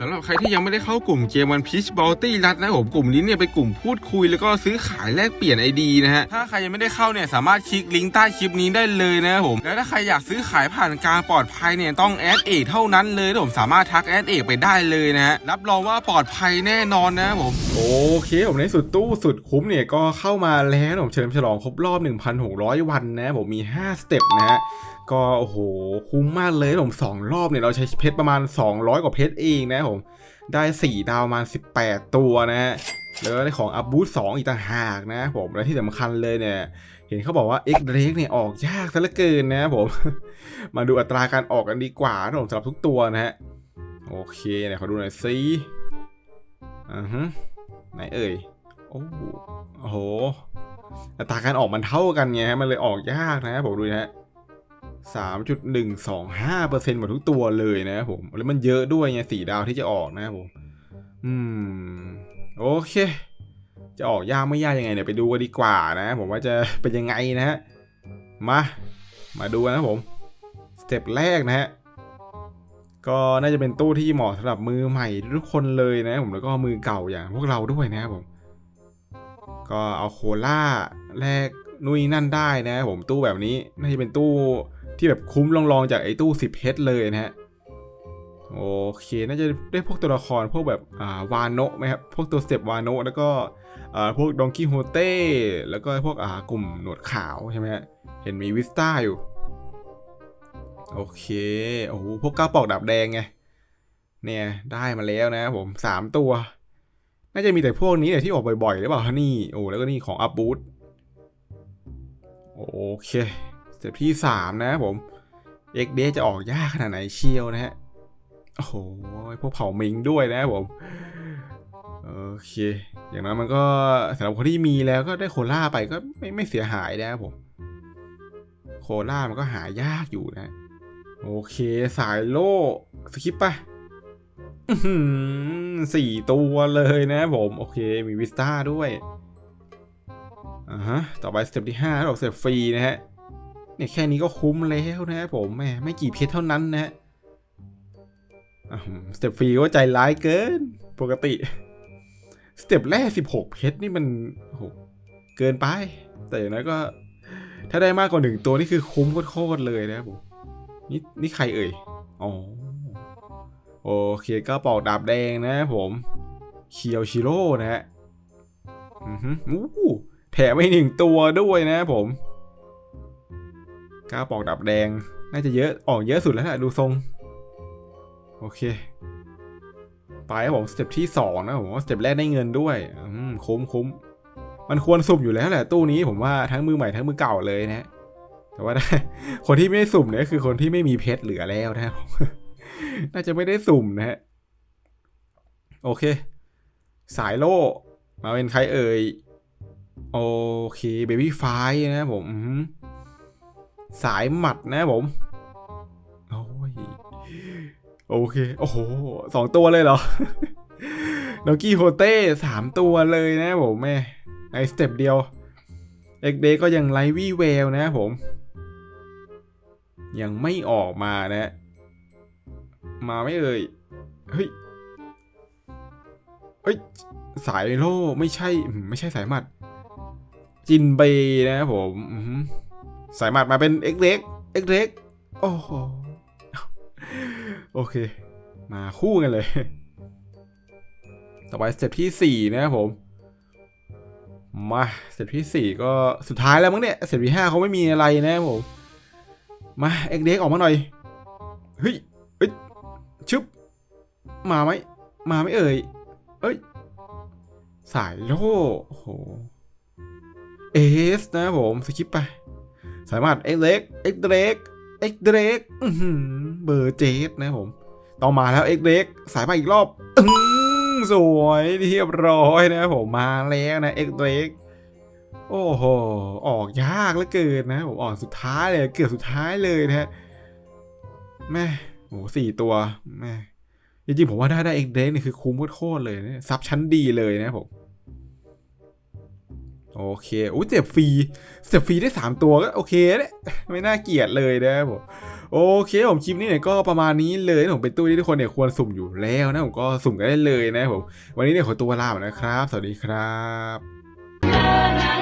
สำหรับใครที่ยังไม่ได้เข้ากลุ่มเกมวันพีชบอลตี้รัดนะผมกลุ่มนี้เนี่ยเป็นกลุ่มพูดคุยแล้วก็ซื้อขายแลกเปลี่ยนไอดีนะฮะถ้าใครยังไม่ได้เข้าเนี่ยสามารถคลิกลิงก์ใต้คลิปนี้ได้เลยนะผมแล้วถ้าใครอยากซื้อขายผ่านการปลอดภัยเนี่ยต้องแอดเอกเท่านั้นเลยผมสามารถทักแอดเอกไปได้เลยนะฮะรับรองว่าปลอดภัยแน่นอนนะผมโอเคผมในสุดตู้สุดคุ้มเนี่ยก็เข้ามาแล้วผมเฉลิมฉลองครบรอบ 1,600 วันนะผมมี 5 สเต็ปนะฮะ ก็โอ้โหคุ้มมากเลยผมสองรอบเนี่ยเราใช้เพชรประมาณ 200 กว่าเพชรเองนะผมได้ 4 ดาวประมาณ18 ตัวนะฮะแล้วก็ได้ของอัพบูท2อีกต่างหากนะผมและที่สำคัญเลยเนี่ย เห็นเขาบอกว่า X d r a k e เนี่ยออกยากซะเหลือเกินนะผม มาดูอัตราการออกกันดีกว่านะผมสำหรับทุกตัวนะฮะ โอเคเนี่ยขอดูหน่อยสิอือฮึไหนเอ่ยโอ้โอ้โห อัตราการออกมันเท่ากันไงฮะ มันเลยออกยากนะผมดูนะฮะ 3.125%หมดทุกตัวเลยนะครับผมแล้วมันเยอะด้วยไงสี่ดาวที่จะออกนะครับผม อืม โอเค จะออกยากไม่ยากยังไงเนี่ยไปดูกันดีกว่านะ ผมว่าจะเป็นยังไงนะฮะ มา มาดูกันนะผม สเต็ปแรกนะฮะ ก็น่าจะเป็นตู้ที่เหมาะสำหรับมือใหม่ทุกคนเลยนะผมแล้วก็มือเก่าอย่างพวกเราด้วยนะครับผม ก็เอาโคล่าแลกนุ่ยนั่นได้นะผมตู้แบบนี้น่าจะเป็นตู้ ที่แบบคุ้มลองๆจากไอ้ตู้ 10เพชรเลยนะฮะ โอเค น่าจะได้พวกตัวละครพวกแบบอ่าวานโนะไหมครับ พวกตัวเต็ปวานโนะแล้วก็อ่าพวกดองกี้โฮเต้แล้วก็พวกอ่ากลุ่มหนวดขาวใช่ไหมฮะ เห็นมีวิสต้าอยู่ โอเค โอ้โห พวกก้าวปอกดาบแดงไง เนี่ยได้มาแล้วนะผมสามตัว น่าจะมีแต่พวกนี้แหละที่ออกบ่อยๆหรือเปล่านี่ โอ้แล้วก็นี่ของอัพบูทโอเค สเต็ปที่สามนะผมเอ็กเดจะออกยากขนาดไหนเชียวนะฮะ โอ้โห พวกเผามิงด้วยนะผม โอเค อย่างนั้นมันก็สำหรับคนที่มีแล้วก็ได้โคล่าไปก็ไม่ไม่เสียหายนะครับผม โคล่ามันก็หายากอยู่นะ โอเคสายโล่สกิปปอื้อหือสี่ตัวเลยนะผม โอเคมีวิสต้าด้วยอ่าฮะ ต่อไปสเต็ปที่ห้าดอกสเต็ปฟรีนะฮะ เนี่ยแค่นี้ก็คุ้มแล้วนะผมแม่ไม่กี่เพชรเท่านั้นนะฮะสเต็ปฟรีก็ใจร้ายเกิน ปกติ สเต็ปแรก 16 เพชรนี่มันโหเกินไป แต่อย่างน้อยก็ ถ้าได้มากกว่าหนึ่งตัวนี่คือคุ้มโคตรเลยนะครับผมนี่นี่ใครเอ่ย อ๋อ โอเคก็ปอกดาบแดงนะผมเคียวชิโร่นะฮะ อือฮึอู้แถมไม่หนึ่งตัวด้วยนะผม ก้าปอกดาบแดง น่าจะเยอะออกเยอะสุดแล้วแหละดูทรง โอเค ไปครับผมสเต็ปที่สองนะผมว่าสเต็ปแรกได้เงินด้วยอืมคุ้มคุ้มมันควรสุ่มอยู่แล้วแหละตู้นี้ผมว่าทั้งมือใหม่ทั้งมือเก่าเลยนะ แต่ว่าคนที่ไม่สุ่มเนี่ยคือคนที่ไม่มีเพชรเหลือแล้วนะครับน่าจะไม่ได้สุ่มนะฮะโอเค สายโล่มาเป็นใครเอ่ยโอเคเบบี้ไฟนะผม สายหมัดนะผมโอ้ยโอเค โอ้โหสองตัวเลยเหรอโนกี้โฮเต้สามตัวเลยนะผมแม่ในสเต็ปเดียวเอ็กเดก็ยังไลวี่เวลนะผม ยังไม่ออกมานะ มาไม่เอ่ยเฮ้ยเฮ้ย สายโล่ไม่ใช่ไม่ใช่สายหมัด จินเบย์นะผมอื สายหมัดมาเป็นเอ็กเด็กเอ็กเด็กโอ้โหโอเค มาคู่กันเลย ต่อไปสเต็ปที่สี่นะครับผม มาสเต็ปที่สี่ก็สุดท้ายแล้วมั้งเนี่ยสเต็ปที่ห้าเขาไม่มีอะไรนะครับผม มาเอ็กเด็กออกมาหน่อย เฮ้ยเฮ้ยชึบ มาไหม มาไหมเอ่ย เอ้ย สายโล่โอ้โห เอสนะครับผม สกิปไป สายมัดเอ็กเล็กเอ็กเด็กเอ็กเด็กเบอร์เจสนะผมต้องมาแล้วเอ็กเด็กสายมาอีกรอบอื้อสวยเรียบร้อยนะผมมาแล้วนะเอ็กเด็กโอ้โห ออกยากเหลือเกินนะผมออกสุดท้ายเลยเกือบสุดท้ายเลยนะฮะแม่โอ้สี่ตัวแม่จริงๆผมว่าได้ได้เอ็กเด็กนี่คือคุ้มโคตรเลยนะซับชั้นดีเลยนะผม โอเคอุ้ยเจ็บฟรีเจ็บฟรีได้ 3 ตัวก็โอเคเลยไม่น่าเกลียดเลยนะผมโอเคผมคลิปนี้เนี่ยก็ประมาณนี้เลยผมเป็นตู้ที่ทุกคนเนี่ยควรสุ่มอยู่แล้วนะผมก็สุ่มกันได้เลยนะผมวันนี้เนี่ยขอตัวลาไปนะครับ สวัสดีครับ